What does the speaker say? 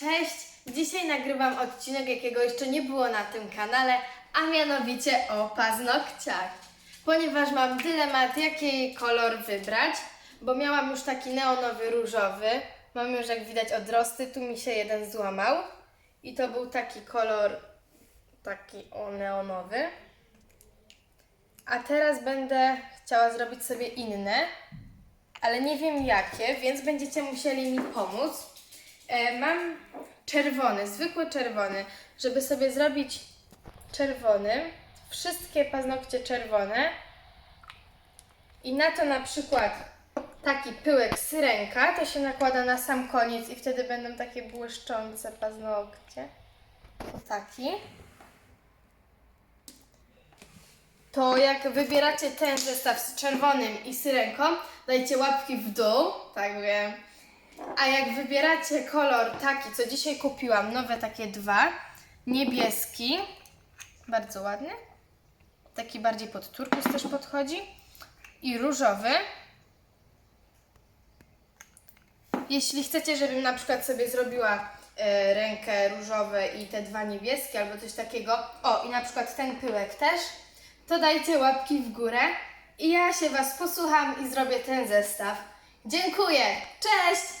Cześć! Dzisiaj nagrywam odcinek, jakiego jeszcze nie było na tym kanale, a mianowicie o paznokciach. Ponieważ mam dylemat, jaki kolor wybrać, bo miałam już taki neonowy różowy. Mam już, jak widać, odrosty. Tu mi się jeden złamał. I to był taki kolor, taki o neonowy. A teraz będę chciała zrobić sobie inne, ale nie wiem jakie, więc będziecie musieli mi pomóc. E, mam czerwony, zwykły czerwony. Żeby sobie zrobić czerwony, wszystkie paznokcie czerwone i na to na przykład taki pyłek syrenka, to się nakłada na sam koniec i wtedy będą takie błyszczące paznokcie. O taki. To jak wybieracie ten zestaw z czerwonym i syrenką, dajcie łapki w dół, tak wiem. A jak wybieracie kolor taki, co dzisiaj kupiłam, nowe takie dwa, niebieski, bardzo ładny, taki bardziej pod turkus też podchodzi i różowy. Jeśli chcecie, żebym na przykład sobie zrobiła e, rękę różowe i te dwa niebieskie albo coś takiego, o i na przykład ten pyłek też, to dajcie łapki w górę i ja się Was posłucham i zrobię ten zestaw. Dziękuję, cześć!